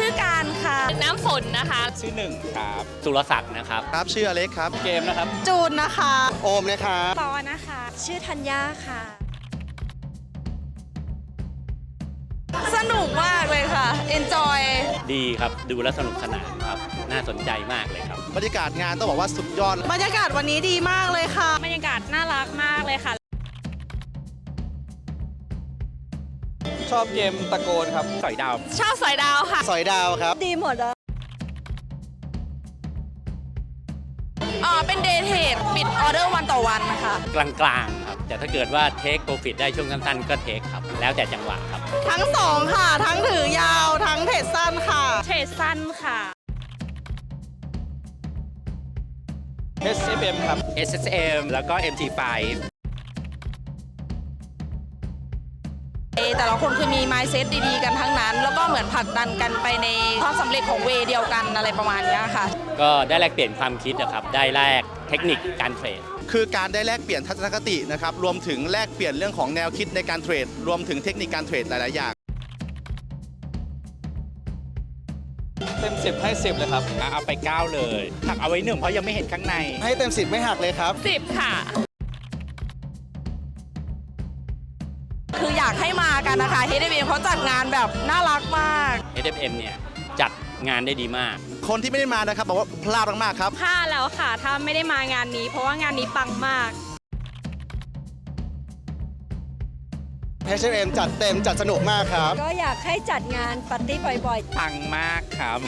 ชื่อการค่ะ น้ำฝนนะคะ ชื่อหนึ่งครับสุรศักดิ์นะครับครับชื่ออเล็กครับ เกมนะครับ จูนนะคะ โอมนะครับปอนะคะ ชื่อธัญญาค่ะ สนุกมากเลยค่ะ enjoy ดีครับดูแล้วสนุกสนานครับ น่าสนใจมากเลยครับ บรรยากาศงานต้องบอกว่าสุดยอด บรรยากาศวันนี้ดีมากเลยค่ะ บรรยากาศน่ารักมากเลยค่ะ ชอบเกมตะโกนครับ สอยดาว ชอบสอยดาวค่ะ สอยดาวครับ ดีหมดเลยอ๋อเป็นเดทเทรดปิดออเดอร์วันต่อวันนะคะกลางๆครับ แต่ถ้าเกิดว่าเทคโปรฟิตได้ช่วงสั้นๆก็เทคครับ แล้วแต่จังหวะครับ ทั้งสองค่ะ ทั้งถือยาว ทั้งเทรดสั้นค่ะ เทรดสั้นค่ะ SFM ครับ SSM แล้วก็ MT5 แต่ละคนคือมี mindset ดีๆกันทั้งนั้น แล้วก็เหมือนผลักดันกันไปในความสำเร็จของเวย์เดียวกันอะไรประมาณเนี้ยค่ะ ก็ได้แลกเปลี่ยนความคิดนะครับ ได้แลกเทคนิคการเทรดคือการได้แลกเปลี่ยนทัศนคตินะครับ รวมถึงแลกเปลี่ยนเรื่องของแนวคิดในการเทรด รวมถึงเทคนิคการเทรดหลาย ๆ อย่าง เต็มสิบให้สิบเลยครับ เอาไป9เลยหักเอาไว้หนึ่งเพราะยังไม่เห็นข้างใน ให้เต็มสิบไม่หักเลยครับ10ค่ะ คืออยากให้มา กันนะคะ h d b เขาจัดงานแบบน่ารักมาก SFM เนี่ยจัดงานได้ดีมาก คนที่ไม่ได้มานะครับบอกว่าพลาดมากๆครับ พลาดแล้วค่ะ ถ้าไม่ได้มางานนี้ เพราะว่างานนี้ปังมาก HFM จัดเต็มจัดสนุกมากครับ ก็อยากให้จัดงานปาร์ตี้บ่อยๆ ปังมากครับ